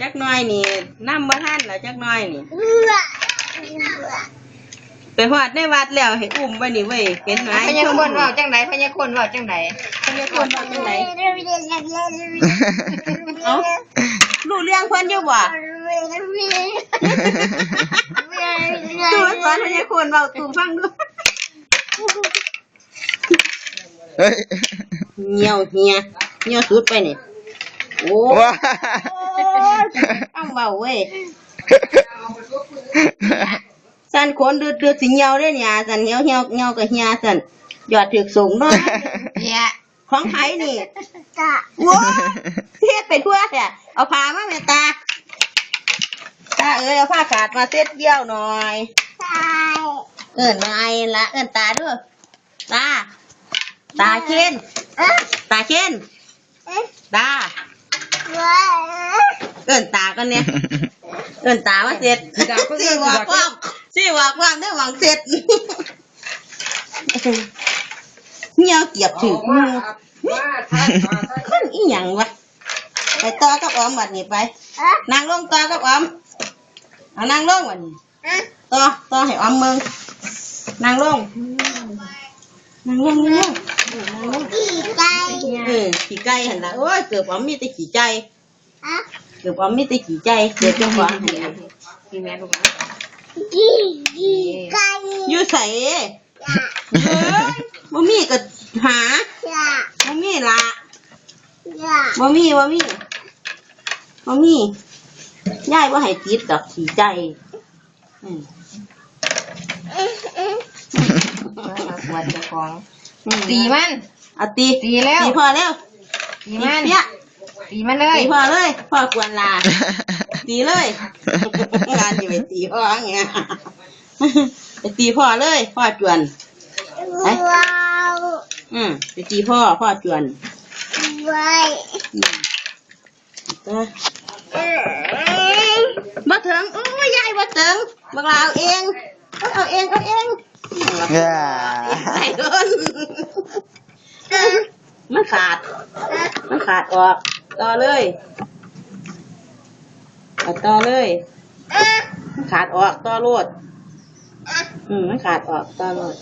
จักหน้อยนี่น้ำบ่ทันแล้วจักหน้อยนี่ไปหอดในวัดแล้วให้อุ้มไว้นี่เว้ยเห็นไหมพญาคนเว่าจังไดพญาคนเว่าจังไดพญาคนว่าจังไหนเอ้ารู้เรื่องเพิ่นอยู่บ่ตูสอนพญาคนเว้าตูฟังดูเฮ้ยเหี่ยวเหี่ยเหี่ยวสุดไปนี่โอ้ ว้า ต้องเว้าเว้ยสันขนดืดดืดสิเหี่ยวเด้เนี่ยสันเหี่ยวเหี่ยวเหี่ยวก็เหี่ยสันยอดถึกสูงเนาะเนี่ยของไผนี่ว้าเทียดไปทั่วแท้เอาผ้ามาแม่ตาตาเอ้ยเอาผ้าขาดมาเซ็ตเยี่ยวหน่อยเอิ้นนายละเอิ้นตาด้วยตาตาเช่นตาเช่นตา เอิ้นตากันเนี่ยเอิ้นตามาเสร็จสี่ว่าความสี่ว่าความได้หวังเสร็จเงี้ยวเกียบถือมือคนอีหยังวะไปต่อกับออมบัดนี้ไปนางลงต่อกับออมเอานางลงบัดนี้ต่อต่อให้ออมเมืองนางลงนางลงนางลงนางลงเออขี่ไก่หันละโอ้ยเกือบออมมีแต่ขี่ใจเกือบออมมีแต่ขี่ใจเดี๋ยวจะฟังให้พี่แม่ลูกอยู่ใส่เอ้ยบ่มีก็หาบ่มีละบ่มีบ่มีบ่มียายบ่ให้ติดดอกขี่ใจอืมปวดเจ้าของอืมตีมันเอาตีตีแล้วตีพอแล้วตีมันเปี้ย ตีมันเลยตีพอเลยพ่อกวนลาตีเลยงานอยู่ไปตีพ่ออย่างเงี้ยไปตีพ่อเลยพ่อจวนอืมไปตีพ่อพ่อจวนอืมบ่ถึงโอ้ยยายบ่ถึงบักลาเอาเองเอาเองเอาเองอย่าใส่โดนมันขาด มันขาดออก ต่อเลยเอาต่อเลยมันขาดออกต่อโลดอืมมันขาดออกต่อโลด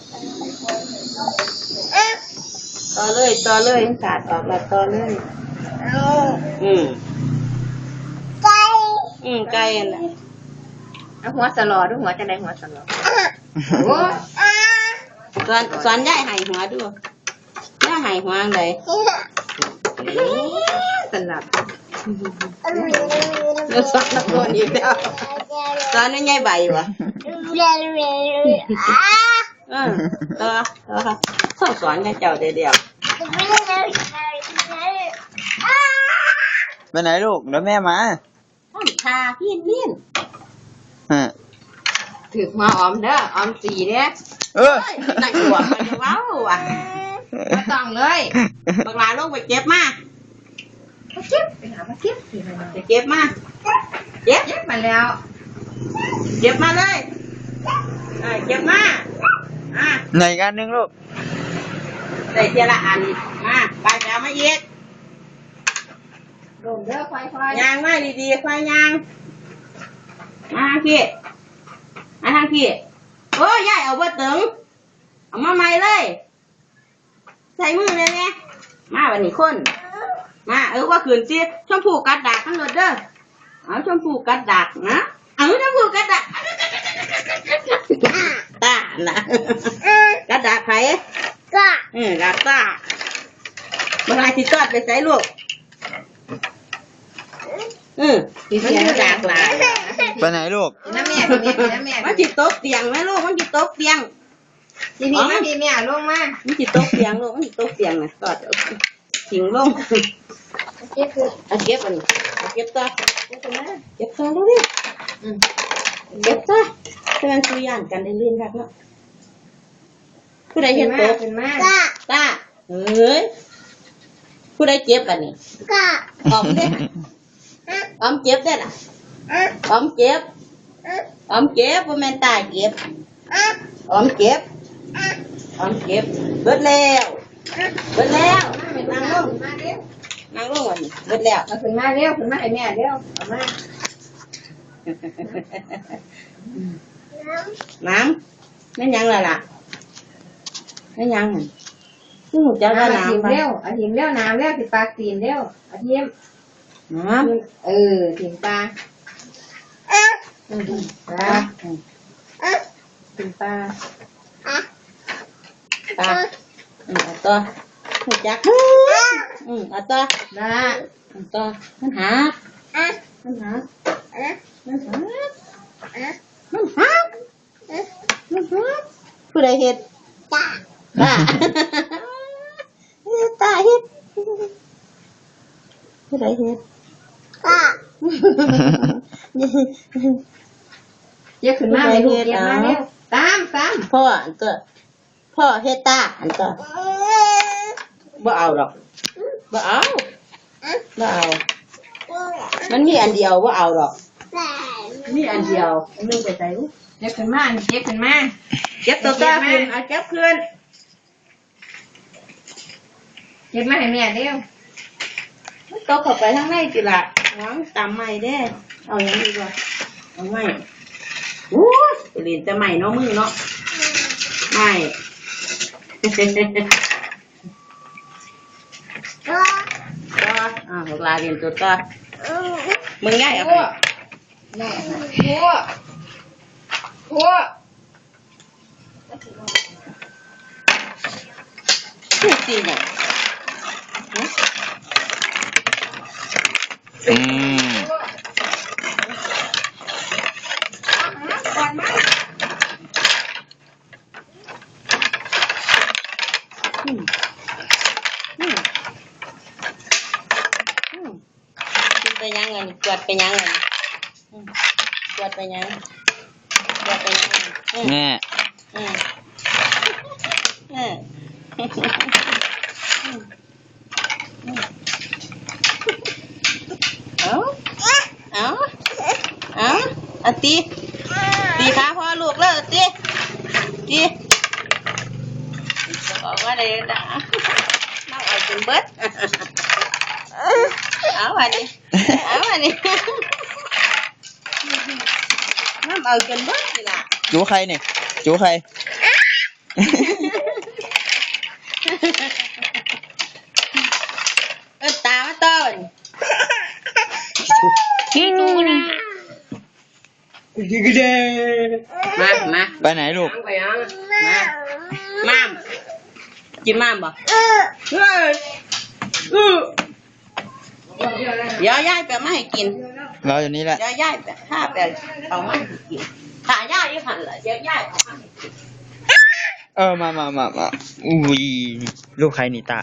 ต่อเลยต่อเลยมันขาดออกแล้วต่อเลย อืมอืมไกลอันน่ะเอาหัวสลอดูหัวจังไดหัวสลอโอ้ยสอนสอนยายใหายหัวดูยายใหายหัวอันใดส ลับเราสอนนักโทษอีกแล้วสอนให้ยายใบวะเออต่อต่อค่ะต้องสอนกันเจ้าเดียวเดียวไปไหนลูกเดี๋ยวแม่มาทำชาพี่นี่นฮะถือมาออมเด้อออมสีเด้อเออเอ้ยนักหัวมันจะเว้าว่ะมาต้องเลยบักหลาลงไปเก็บมา มาเก็บไปหามาเก็บสิมาไปเก็บมาเก็บเก็บมาแล้ว เก็บมาเลยเออเก็บมาอะไหนกันหนึ่งลูกใส่เทียละอันมาไปไปเอามาอีกลงเด้อค่อยยางมาดีๆค่อยยางมาทางพี่มาทางพี่โอ้ยยายเอาเบิดตึงเอามาใหม่เลย ใส่มือเลยเนี่ยมาวันนี้คน มาเออว่าขืนสิชมพูกัดดากทั้งหมดเด้อเอาชมพูกัดดากนะเอาชมพูกัดดากตานะกัดดากไผเออกัดตาเมื่อไรที่ตอดไปใส่ลูกเออๆพี่มันเสียอยู่ดากหลายไปไหนลูกน้าแม่พี่แม่น้าแม่มันจิตกเตียงไหมลูกมันจิตกเตียงพี่พี่มาพี่แม่ลงมามันจิตกเตียงลูกมันจิตกเตียงนะตอดเอาทิ้งลง เก็บคือเอาเก็บอันนี้เอาเก็บต่อเก็บต่อเร็วๆอืมเก็บต่อเพื่อนคุยย่านกันได้เล่นครับเนาะผู้ใดเห็นมาโต๊ะขึ้นมาตาเฮ้ยผู้ใดเจ็บอันนี้ออมเด้ออมเจ็บได้ล่ะออมเจ็บออมเจ็บว่าแม่นตาเจ็บออมเจ็บออมเจ็บเบิดแล้วเบิดแล้วนั่งลงมาเร็ว นนางลงวันนี้เบิดแล้วเอาขึ้นมาเร็วขึ้นมาให้แม่เร็วเอามาน้ำนั่นยังล่ะล่ะนั่นยังหั่นคือหมูจ้าเอาว่าอาทิมน้ำไปเร็วอาทิมเร็วน้ำเร็วสิปลาตีนเร็วอาทิมน้เออถิมปลาอืมปลาำถิมปลาตาอืมเอาตัวหมูจัก อืมเอาตัวปลาเอาตัวมันหามันหามันหามันหามันหาผู้ใดเฮ็ดตาตาตาเฮ็ดผู้ใดเฮ็ดเจ๊ขึ้นมาให้ลูกเจ๊มาเร็วตามตามพ่ออันตัวพ่อเฮ็ดตาอันตัวบ่เอาหรอก บ่เอาบ่เอา มันมีอันเดียวบ่เอาหรอก มีอันเดียวอันหนึงไปใส่อุ๊ยเจ๊ขึ้นมาเจ๊ขึ้นมาเก็บตัวตาขึ้นเอาเก็บขึ้นเจ๊มาให้แม่เร็วมันตกเข้าไปทางในจิละหวังตามไม้เด้เอาอย่างนี้ดีกว่าเอาไม้โอ้ยไปเรียนแต่ไม้เนาะมึงเนาะไม้ ก็อ่าพวก ลาเรียนตัวก็มึงง่ายเอาไปหัวหัวพูดจริงอะอืมอืมอืมอืมกิน ไปยังไงนี่กวาดไปยังไงนี่อืมกวาดไปยังกวาดไปยังไงอืมแม่อืมเออเอาเอาเอาเอาตีตีขาพ่อลูกเลยตีตีจะบอกว่าอะไรนะน้องเอาจนเบิด เอาอันนี้เอาอันนี้น้ำเอาจนเบิดสิล่ะจูใคร เนี่ยจูใครเออตามาต้นมามาไปไหนลูกมาม่ามกินม่ามบ่เฮ้ยอื้อเดี๋ยวยายไปมาให้กิน เราอยู่นี่แหละ เดี๋ยวยายไปถ้าไปเอามาให้กินถ้ายายอยู่หันล่ะเดี๋ยวยายเอามาให้กิน เออมามามามาอุ้ยลูกใครนี่ตา